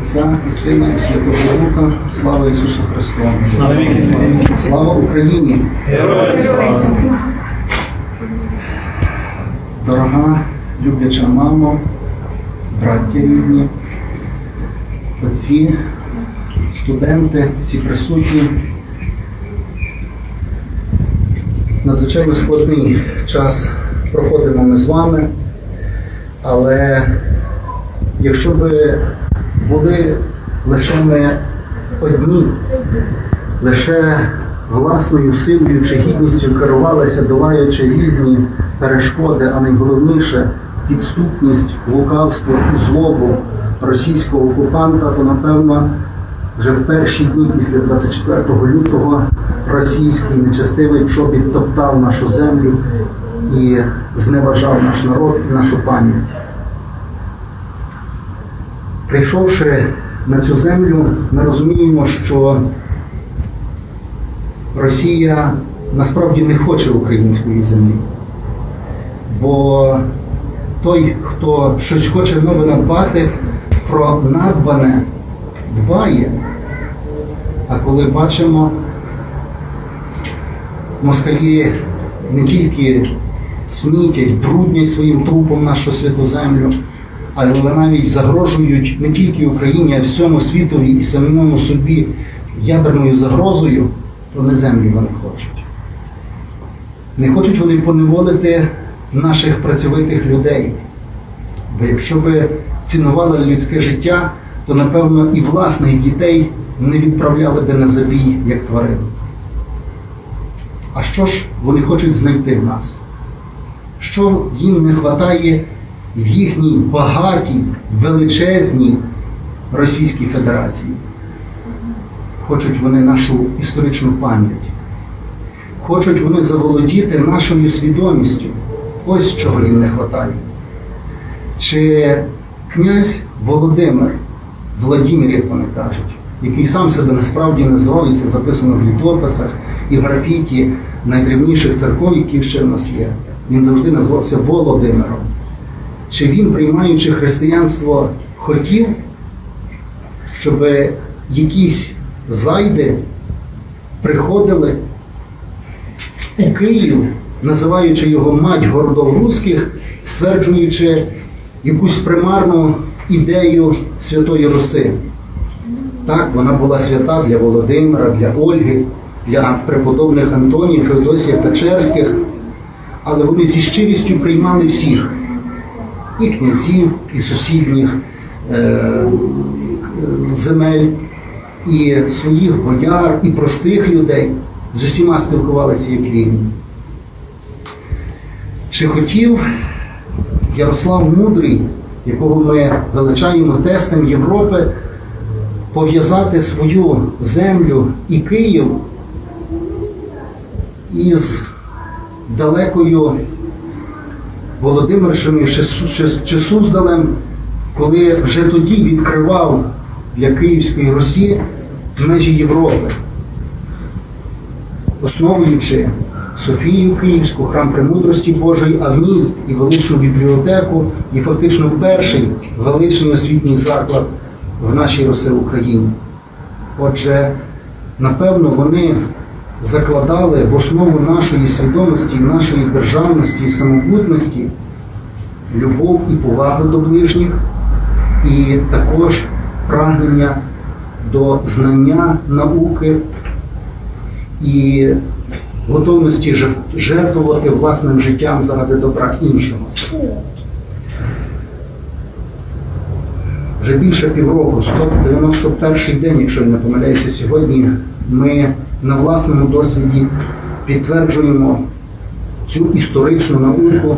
Отця і Сина і Святого Духа. Слава Ісусу Христу! Слава. Україні! Дорога любляча мамо, браття рідні, отці, студенти, всі присутні. Надзвичайно складний час проходимо ми з вами, але якщо би були лише ми одні, лише власною силою чи гідністю керувалися, долаючи різні перешкоди, а найголовніше підступність, лукавство і злобу російського окупанта, то напевно вже в перші дні після 24 лютого російський нечестивий чобіт топтав нашу землю і зневажав наш народ і нашу пам'ять. Прийшовши на цю землю, ми розуміємо, що Росія насправді не хоче української землі. Бо той, хто щось хоче нове надбати, про надбане дбає. А коли бачимо, москалі не тільки смітять, бруднять своїм трупом нашу святу землю, але навіть загрожують не тільки Україні, а й всьому світові і самому собі ядерною загрозою, то не землю вони хочуть. Не хочуть вони поневолити наших працьовитих людей. Бо якщо би цінували людське життя, то напевно і власних дітей не відправляли би на забій, як тварин. А що ж вони хочуть знайти в нас? Що їм не вистачає в їхній багатій, величезній Російській Федерації? Хочуть вони нашу історичну пам'ять. Хочуть вони заволодіти нашою свідомістю. Ось чого їм не вистачає. Чи князь Володимир, Владимир, як вони кажуть, який сам себе насправді називав, і це записано в літописах і в графіті найдревніших церков, які ще в нас є, він завжди називався Володимиром. Чи він, приймаючи християнство, хотів, щоб якісь зайди приходили у Київ, називаючи його мать городов руських, стверджуючи якусь примарну ідею Святої Руси. Так, вона була свята для Володимира, для Ольги, для преподобних Антонів, Феодосія Печерських, але вони зі щирістю приймали всіх і князів, і сусідніх е, земель, і своїх бояр, і простих людей. З усіма спілкувалися як рівні. Чи хотів Ярослав Мудрий, якого ми величаємо тестем Європи, пов'язати свою землю і Київ із далекою Чи- чи Суздалем, коли вже тоді відкривав для Київської Русі межі Європи, основуючи Софію Київську, храм премудрості Божої, а в ній і величну бібліотеку, і фактично перший величний освітній заклад в нашій Руси Україні. Отже, напевно, вони закладали в основу нашої свідомості, нашої державності і самобутності любов і повагу до ближніх, і також прагнення до знання науки і готовності жертвувати власним життям заради добра іншого. Вже більше півроку, 191 день, якщо я не помиляюся, сьогодні ми на власному досвіді підтверджуємо цю історичну науку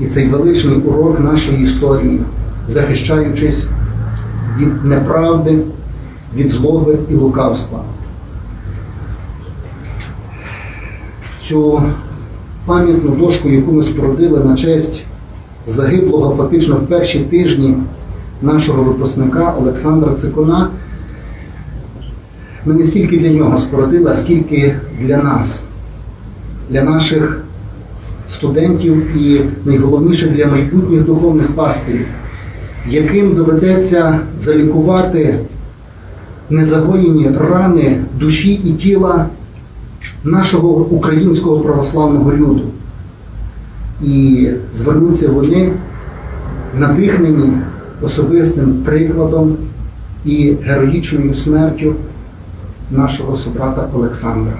і цей величний урок нашої історії, захищаючись від неправди, від злоби і лукавства. Цю пам'ятну дошку, яку ми спорудили на честь загиблого фактично в перші тижні нашого випускника Олександра Цикуна, ми не стільки для нього спорудили, а скільки для нас, для наших студентів і найголовніше для майбутніх духовних пастирів, яким доведеться залікувати незагоєні рани душі і тіла нашого українського православного люду. І звернуться вони надихнені особистим прикладом і героїчною смертю нашого собрата Олександра,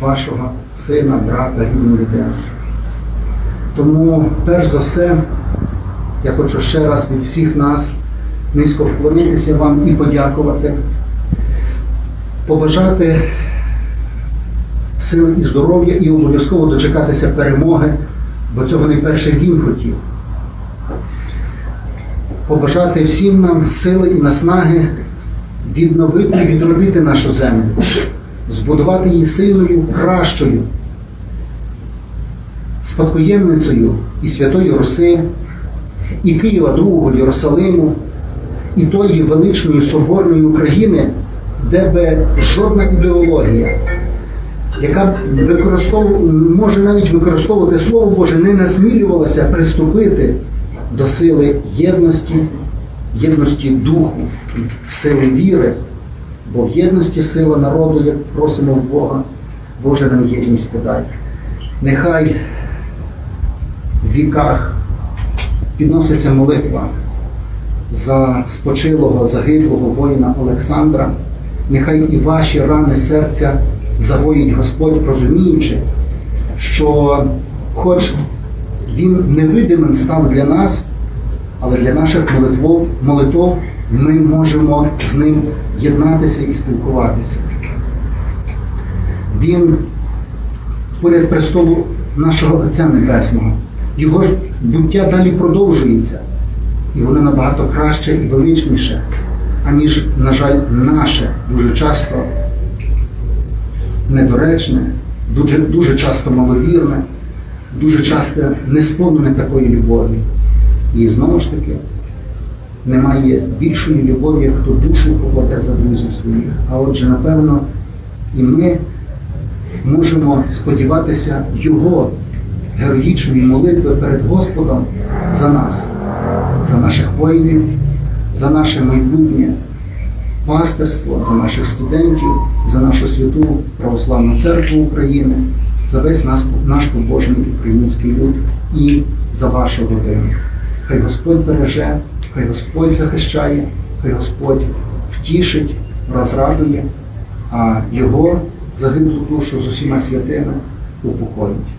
вашого сина, брата, рідної людини. Тому, перш за все, я хочу ще раз від всіх нас низько вклонитися вам і подякувати, побажати сили і здоров'я і обов'язково дочекатися перемоги, бо цього найперше він хотів. Побажати всім нам сили і наснаги відновити і відродити нашу землю, збудувати її сильною, кращою, спадкоємницею і Святої Руси, і Києва Другого, Єрусалиму, і тої величної соборної України, де би жодна ідеологія, яка б може навіть використовувати Слово Боже, не насмілювалася приступити до сили єдності, єдності духу, сили віри, бо в єдності сила народу, як просимо в Бога, Боже нам єдність подай. Нехай в віках підноситься молитва за спочилого загиблого воїна Олександра. Нехай і ваші рани серця загоїть Господь, розуміючи, що хоч він невидимим став для нас, але для наших молитв, молитов ми можемо з ним єднатися і спілкуватися. Він поряд престолу нашого Отця Небесного. Його ж буття далі продовжується, і воно набагато краще і величніше, аніж, на жаль, наше дуже часто недоречне, дуже, дуже часто маловірне, дуже часто не сповнене такої любові. І знову ж таки, немає більшої любові, як хто душу покладе за друзів своїх. А отже, напевно, і ми можемо сподіватися Його героїчної молитви перед Господом за нас, за наших воїнів, за наше майбутнє пастирство, за наших студентів, за нашу святу православну церкву України, за весь наш, наш побожний український люд і за вашу родину. Хай Господь береже, хай Господь захищає, хай Господь втішить, розрадує, а Його загиблу душу з усіма святими упокоїть.